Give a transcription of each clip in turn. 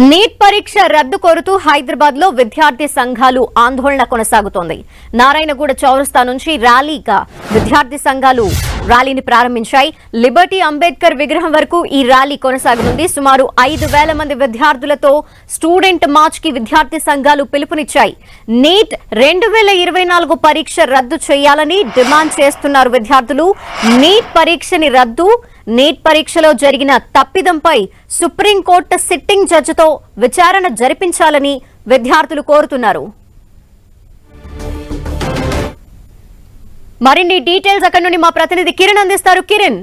Neat పరీక్ష రద్దు కోరుతూ హైదరాబాద్లో విద్యార్థి సంఘాలు ఆందోళన కొనసాగుతోంది. నారాయణగూడ చౌరస్తా నుంచి ర్యాలీగా విద్యార్థి సంఘాలు ర్యాలీని ప్రారంభించాయి. లిబర్టీ అంబేద్కర్ విగ్రహం వరకు ఈ ర్యాలీ కొనసాగనుంది సుమారు ఐదు వేల మంది విద్యార్థులతో స్టూడెంట్ మార్చ్కి విద్యార్థి సంఘాలు పిలుపునిచ్చాయి. నీట్ రెండు వేల ఇరవై నాలుగు పరీక్ష రద్దు చేయాలని డిమాండ్ చేస్తున్నారు విద్యార్థులు. నీట్ పరీక్షని రద్దు నీట్ పరీక్షలో జరిగిన తప్పిదంపై సుప్రీంకోర్టు సిట్టింగ్ జడ్జితో విచారణ జరిపించాలని విద్యార్థులు కోరుతున్నారు. మరిన్ని డీటెయిల్స్ అక్కడి నుండి మా ప్రతినిధి కిరణ్ అందిస్తారు. కిరణ్.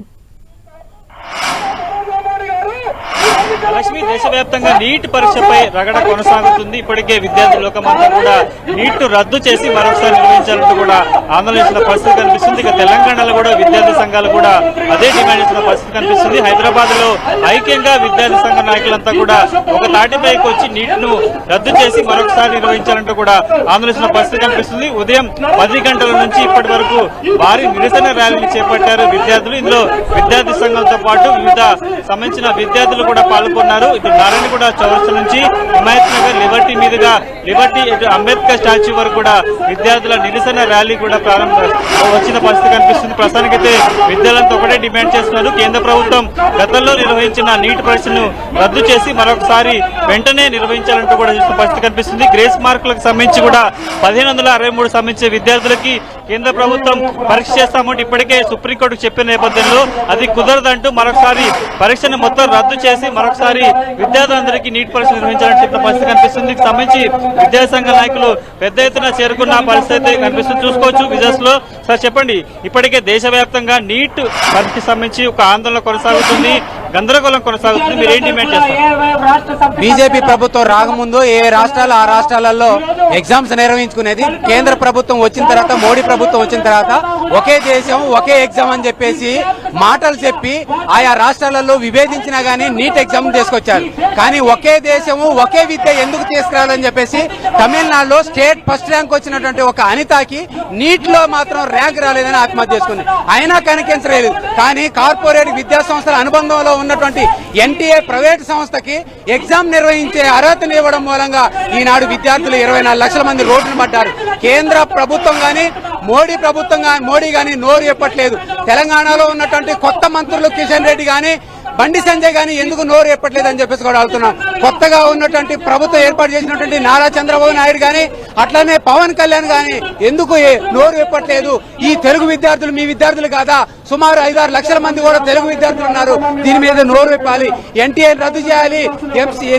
లక్ష్మి దేశవ్యాప్తంగా నీట్ పరీక్షపై రగడ కొనసాగుతుంది. ఇప్పటికే విద్యార్థులు లోకమంతా కూడా నీట్ రద్దు చేసి మరొకసారి నిర్వహించాలంటూ కూడా ఆందోళన పరిస్థితి కనిపిస్తుంది. ఇక తెలంగాణలో కూడా విద్యార్థి సంఘాలు కూడా అదే డిమాండ్ చేసిన పరిస్థితి కనిపిస్తుంది. హైదరాబాద్లో ఐక్యంగా విద్యార్థి సంఘ నాయకులంతా కూడా ఒక తాటిపైకి వచ్చి నీట్ను రద్దు చేసి మరొకసారి నిర్వహించాలంటూ కూడా ఆందోళన పరిస్థితి కనిపిస్తుంది. ఉదయం పది గంటల నుంచి ఇప్పటి వరకు భారీ నిరసన ర్యాలీని చేపట్టారు విద్యార్థులు. ఇందులో విద్యార్థి సంఘాలతో పాటు వివిధ సంబంధించిన విద్యార్థులు కూడా పాల్గొన్నారు ఇటు నారాయణగూడ చౌరస్ నుంచి హిమాయత్ నగర్ లిబర్టీ మీదుగా లిబర్టీ అంబేద్కర్ స్టాచ్యూ వరకు కూడా విద్యార్థుల నిరసన ర్యాలీ కూడా ప్రారంభ వచ్చిన పరిస్థితి కనిపిస్తుంది. ప్రస్తుతానికైతే విద్యార్థులంతా ఒకటే డిమాండ్ చేస్తున్నారు. కేంద్ర ప్రభుత్వం గతంలో నిర్వహించిన నీట్ పరీక్షను రద్దు చేసి మరొకసారి వెంటనే నిర్వహించాలంటూ కూడా చూస్తున్న పరిస్థితి కనిపిస్తుంది. గ్రేస్ మార్కులకు సంబంధించి కూడా పదిహేను వందల అరవై మూడు సంబంధించిన విద్యార్థులకి కేంద్ర ప్రభుత్వం పరీక్ష చేస్తామంటే ఇప్పటికే సుప్రీంకోర్టుకు చెప్పిన నేపథ్యంలో అది కుదరదంటూ మరొకసారి పరీక్షను మొత్తం రద్దు చేసి మరొకసారి విద్యార్థులందరికీ నీట్ పరీక్ష నిర్వహించాలని చెప్పిన పరిస్థితి కనిపిస్తుంది. దీనికి సంబంధించి విద్యాసంఘ నాయకులు పెద్ద ఎత్తున చేరుకున్న పరిస్థితి అయితే కనిపిస్తుంది. చూసుకోవచ్చు విజయస్లో సార్ చెప్పండి. ఇప్పటికే దేశవ్యాప్తంగా నీట్ పరీక్షకు సంబంధించి ఒక ఆందోళన కొనసాగుతుంది. గందరగోళం కొనసాగుతుంది. మీరు ఏం డిమాండ్ చేస్తారు బీజేపీ ప్రభుత్వం రాకముందు ఏ రాష్ట్రాలు ఆ రాష్ట్రాలలో ఎగ్జామ్స్ నిర్వహించుకునేది కేంద్ర ప్రభుత్వం వచ్చిన తర్వాత మోడీ ప్రభుత్వం వచ్చిన తర్వాత ఒకే దేశం ఒకే ఎగ్జామ్ అని చెప్పేసి మాటలు చెప్పి ఆయా రాష్ట్రాలలో విభేదించినా గానీ నీట్ ఎగ్జామ్ తీసుకొచ్చారు. కానీ ఒకే దేశము ఒకే విద్య ఎందుకు తీసుకురావాలని చెప్పేసి తమిళనాడులో స్టేట్ ఫస్ట్ ర్యాంక్ వచ్చినటువంటి ఒక అనితకి నీట్లో మాత్రం ర్యాంక్ రాలేదని ఆత్మహత్య చేసుకుంది. అయినా కనిపించలేదు కానీ కార్పొరేట్ విద్యా సంస్థల అనుబంధంలో ఉన్నటువంటి ఎన్టీఏ ప్రైవేట్ సంస్థకి ఎగ్జామ్ నిర్వహించే అర్హతను ఇవ్వడం మూలంగా ఈనాడు విద్యార్థులు ఇరవై నాలుగు లక్షల మంది రోడ్లు పడ్డారు. కేంద్ర ప్రభుత్వం కానీ మోడీ ప్రభుత్వం మోడీ కానీ నోరు చెప్పట్లేదు తెలంగాణలో ఉన్నటువంటి కొత్త మంత్రులు కిషన్ రెడ్డి కానీ బండి సంజయ్ గాని ఎందుకు నోరు చెప్పట్లేదు అని చెప్పేసి కూడా అడుగుతున్నాం. కొత్తగా ఉన్నటువంటి ప్రభుత్వం ఏర్పాటు చేసినటువంటి నారా చంద్రబాబు నాయుడు గాని అట్లనే పవన్ కళ్యాణ్ గాని ఎందుకు నోరు చెప్పట్లేదు ఈ తెలుగు విద్యార్థులు మీ విద్యార్థులు కాదా? సుమారు ఐదారు లక్షల మంది కూడా తెలుగు విద్యార్థులు ఉన్నారు. దీని మీద నోరు విప్పాలి. ఎన్టీఏ రద్దు చేయాలి.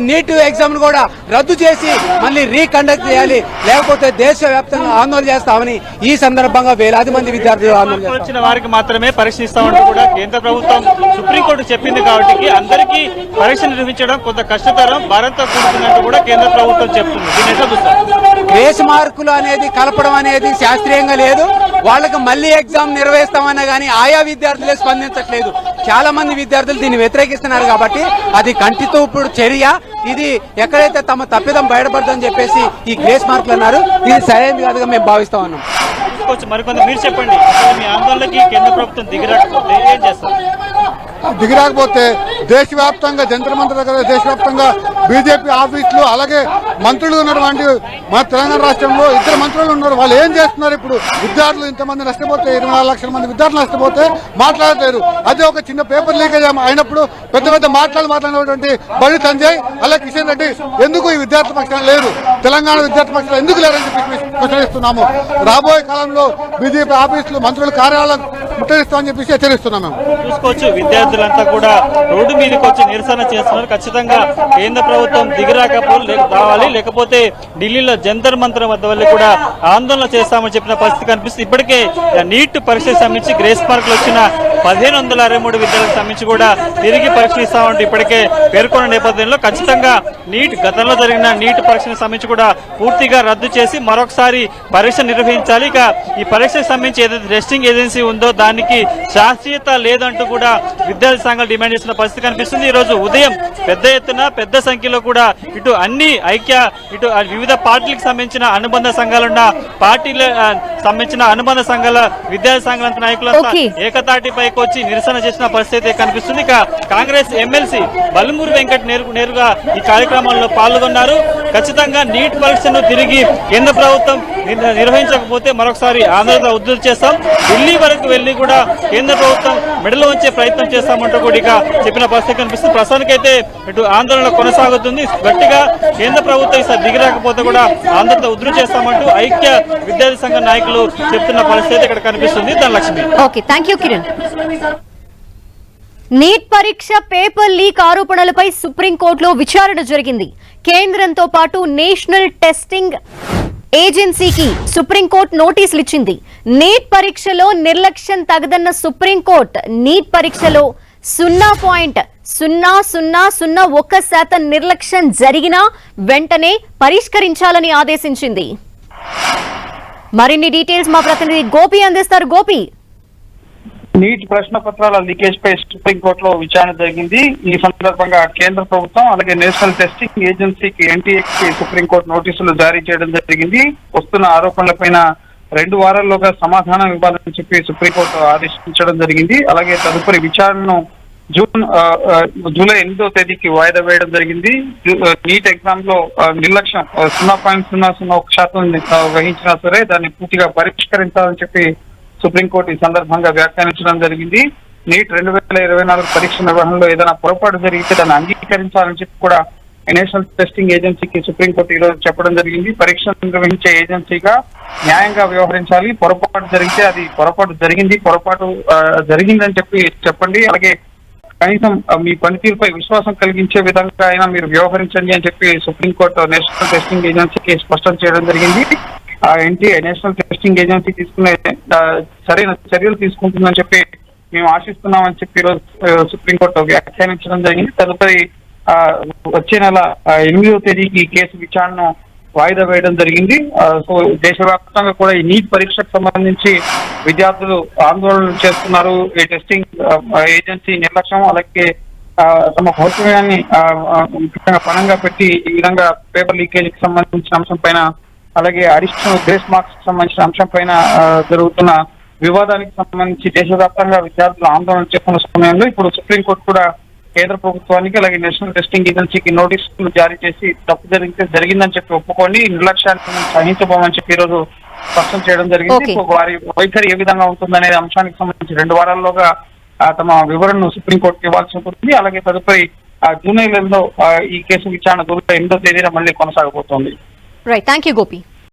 నీట్ ఎగ్జామ్ కూడా రద్దు చేసి మళ్ళీ రీకండక్ట్ చేయాలి. లేకపోతే దేశవ్యాప్తంగా ఆందోళన చేస్తామని ఈ సందర్భంగా వేలాది మంది విద్యార్థులు ఆందోళన వచ్చిన వారికి మాత్రమే పరీక్ష ఇస్తామంటూ కూడా కేంద్ర ప్రభుత్వం సుప్రీంకోర్టు చెప్పింది కాబట్టి అందరికీ పరీక్ష నిర్వహించడం కొంత కష్టతరం భారత్తో కూడుతున్నట్టు కూడా కేంద్ర ప్రభుత్వం చెప్తుంది. దీని ఎట్లా చూస్తారు? మార్కులు అనేది కలపడం అనేది శాస్త్రీయంగా లేదు. వాళ్ళకి మళ్ళీ ఎగ్జామ్ నిర్వహిస్తామన్నా గానీ ఆయా విద్యార్థులే స్పందించట్లేదు. చాలా మంది విద్యార్థులు దీన్ని వ్యతిరేకిస్తున్నారు కాబట్టి అది కంటితూపుడు చర్య. ఇది ఎక్కడైతే తమ తప్పిదం బయటపడుతుందని చెప్పేసి ఈ గ్రేస్ మార్కులు అన్నారు. ఇది సరైనది కాదుగా మేము భావిస్తా ఉన్నాం. మరికొంత మీరు చెప్పండి. అసలు మీ ఆందోళనకి కేంద్ర ప్రభుత్వం దిగిరాకపోతే ఏం చేస్తారు? దిగిరాకపోతే దేశవ్యాప్తంగా జంతర్ మంత్ర దగ్గర దేశవ్యాప్తంగా బీజేపీ ఆఫీసులు అలాగే మంత్రులు ఉన్నటువంటి మన తెలంగాణ రాష్ట్రంలో ఇద్దరు మంత్రులు ఉన్నారు. వాళ్ళు ఏం చేస్తున్నారు ఇప్పుడు? విద్యార్థులు ఇంతమంది నష్టపోతే ఇరవై నాలుగు లక్షల మంది విద్యార్థులు నష్టపోతే మాట్లాడలేరు. అదే ఒక చిన్న పేపర్ లీకేజ్ అయినప్పుడు పెద్ద పెద్ద మాట్లాడి మాట్లాడినటువంటి బండి సంజయ్ అలాగే కిషన్ రెడ్డి ఎందుకు ఈ విద్యార్థి పక్షాలు లేదు తెలంగాణ విద్యార్థి పక్షాలు ఎందుకు లేరని చెప్పి ప్రశ్నిస్తున్నాము. రాబోయే కాలంలో బీజేపీ ఆఫీసులు మంత్రుల కార్యాలయం ముట్టడిస్తామని చెప్పేసి హెచ్చరిస్తున్నాను మేము. చూసుకోవచ్చు విద్యార్థులంతా కూడా రోడ్డు మీదకి వచ్చి నిరసన చేస్తున్నారు. ఖచ్చితంగా కేంద్ర ప్రభుత్వం దిగిరాకపో లేక రావాలి లేకపోతే ఢిల్లీలో జంతర్ మంత్రం వద్ద వెళ్ళి కూడా ఆందోళన చేస్తామని చెప్పిన పరిస్థితి కనిపిస్తుంది. ఇప్పటికే నీట్ పరీక్షకు సంబంధించి గ్రేస్ మార్కులు వచ్చిన పదిహేను వందల అరవై మూడు విద్యార్థులకు సంబంధించి కూడా తిరిగి పరీక్ష ఇస్తామంటూ ఇప్పటికే పేర్కొన్న నేపథ్యంలో ఖచ్చితంగా నీట్ గతంలో జరిగిన నీట్ పరీక్షకు సంబంధించి కూడా పూర్తిగా రద్దు చేసి మరొకసారి పరీక్ష నిర్వహించాలి ఇక ఈ పరీక్షకు సంబంధించి ఏదైతే టెస్టింగ్ ఏజెన్సీ ఉందో దానికి శాస్త్రీయత లేదంటూ కూడా విద్యార్థి సంఘాలు డిమాండ్ చేసిన పరిస్థితి కనిపిస్తుంది ఈ రోజు ఉదయం పెద్ద ఎత్తున పెద్ద సంఖ్యలో కూడా ఇటు అన్ని ఐక్య ఇటు వివిధ పార్టీలకు సంబంధించిన అనుబంధ సంఘాలున్న పార్టీల సంబంధించిన అనుబంధ సంఘాల విద్యార్థి సంఘాల నాయకులంతా Okay. ఏకతాటిపై వద్దకు వచ్చి నిరసన చేసిన పరిస్థితి కనిపిస్తుంది. ఇక కాంగ్రెస్ ఎమ్మెల్సీ బల్మూరు వెంకట్ నేరు నేరుగా ఈ కార్యక్రమంలో పాల్గొన్నారు. ఖచ్చితంగా నీట్ పరీక్షను తిరిగి కేంద్ర ప్రభుత్వం నిర్వహించకపోతే మరొకసారి ఆంధ్రత ఉద్ధృతి చేస్తాం. ఢిల్లీ వరకు వెళ్ళి కూడా కేంద్ర ప్రభుత్వం మెడలో ఉంచే ప్రయత్నం చేస్తామంటూ కూడా ఇక చెప్పిన పరిస్థితి కనిపిస్తుంది. ప్రస్తుతానికైతే ఇటు ఆందోళన కొనసాగుతుంది. గట్టిగా కేంద్ర ప్రభుత్వం ఈసారి దిగిరాకపోతే కూడా ఆంధ్రత ఉధృతి చేస్తామంటూ ఐక్య విద్యార్థి సంఘ నాయకులు చెప్తున్న పరిస్థితి ఇక్కడ కనిపిస్తుంది. Dhanalakshmi okay thank you Kiran. NEET పరీక్ష పేపర్ లీక్ ఆరోపణలపై సుప్రీంకోర్టులో విచారణ జరిగింది. కేంద్రంతో పాటు నేషనల్ టెస్టింగ్ ఏజెన్సీకి సుప్రీంకోర్టు నోటీసులు ఇచ్చింది. నీట్ పరీక్షలో నిర్లక్ష్యం తగదన్న సుప్రీంకోర్టు నీట్ పరీక్షలో సున్నా పాయింట్ సున్నా సున్నా సున్నా ఒక్క శాతం నిర్లక్ష్యం జరిగినా వెంటనే పరిష్కరించాలని ఆదేశించింది. మరిన్ని డీటెయిల్స్ మా ప్రతినిధి గోపి అందిస్తారు. గోపి నీట్ ప్రశ్న పత్రాల లీకేజ్ పై సుప్రీంకోర్టులో విచారణ జరిగింది. ఈ సందర్భంగా కేంద్ర ప్రభుత్వం అలాగే నేషనల్ టెస్టింగ్ ఏజెన్సీకి ఎన్టీఏకి సుప్రీంకోర్టు నోటీసులు జారీ చేయడం జరిగింది. వస్తున్న ఆరోపణలపైన రెండు వారాల్లోగా సమాధానం ఇవ్వాలని చెప్పి సుప్రీంకోర్టు ఆదేశించడం జరిగింది. అలాగే తదుపరి విచారణను జూన్ జూలై ఎనిమిదో తేదీకి వాయిదా వేయడం జరిగింది. నీట్ ఎగ్జామ్లో నిర్లక్ష్యం సున్నా పాయింట్ సున్నా సున్నా ఒక శాతం వహించినా సరే దాన్ని పూర్తిగా పరిష్కరించాలని చెప్పి సుప్రీంకోర్టు ఈ సందర్భంగా వ్యాఖ్యానించడం జరిగింది. నీట్ రెండు వేల ఇరవై నాలుగు పరీక్ష నిర్వహణలో ఏదైనా పొరపాటు జరిగితే దాన్ని అంగీకరించాలని చెప్పి కూడా నేషనల్ టెస్టింగ్ ఏజెన్సీకి సుప్రీంకోర్టు ఈ రోజు చెప్పడం జరిగింది. పరీక్ష నిర్వహించే ఏజెన్సీగా న్యాయంగా వ్యవహరించాలి. పొరపాటు జరిగితే అది పొరపాటు జరిగింది. పొరపాటు జరిగిందని చెప్పి చెప్పండి. అలాగే కనీసం మీ పనితీరుపై విశ్వాసం కలిగించే విధంగా అయినా మీరు వ్యవహరించండి అని చెప్పి సుప్రీంకోర్టు నేషనల్ టెస్టింగ్ ఏజెన్సీకి స్పష్టం చేయడం జరిగింది. ఆ ఎన్టీ నేషనల్ టెస్టింగ్ ఏజెన్సీ తీసుకునే సరైన చర్యలు తీసుకుంటుందని చెప్పి మేము ఆశిస్తున్నామని చెప్పి ఈరోజు సుప్రీంకోర్టు వ్యాఖ్యానించడం జరిగింది. తదుపరి ఆ, వచ్చే నెల ఆ, ఎనిమిదవ తేదీకి ఈ కేసు విచారణను వాయిదా వేయడం జరిగింది. సో దేశవ్యాప్తంగా కూడా ఈ నీట్ పరీక్షకు సంబంధించి విద్యార్థులు ఆందోళన చేస్తున్నారు. ఈ టెస్టింగ్ ఏజెన్సీ నిర్లక్ష్యం అలాగే తమ భౌతికాన్ని పనంగా పణంగా పెట్టి ఈ విధంగా పేపర్ లీకేజీకి సంబంధించిన అంశం పైన అలాగే అడిషనల్ గ్రేస్ మార్క్స్ సంబంధించిన అంశం పైన జరుగుతున్న వివాదానికి సంబంధించి దేశవ్యాప్తంగా విద్యార్థులు ఆందోళన చేస్తున్న సమయంలో ఇప్పుడు సుప్రీంకోర్టు కూడా కేంద్ర ప్రభుత్వానికి అలాగే నేషనల్ టెస్టింగ్ ఏజెన్సీకి నోటీసులు జారీ చేసి తప్పు జరిగితే జరిగిందని చెప్పి నిర్లక్ష్యాన్ని మేము సహించబోమని చెప్పి ఈ రోజు స్పష్టం చేయడం జరిగింది. వారి వైఖరి ఏ విధంగా ఉంటుందనే అంశానికి సంబంధించి రెండు వారాల్లోగా తమ వివరణను సుప్రీంకోర్టుకి ఇవ్వాల్సి ఉంటుంది. అలాగే తదుపరి జూన్ నెలలో ఈ కేసు విచారణ జూలై ఎనిమిదో తేదీన మళ్ళీ కొనసాగబోతోంది. Right thank you Gopi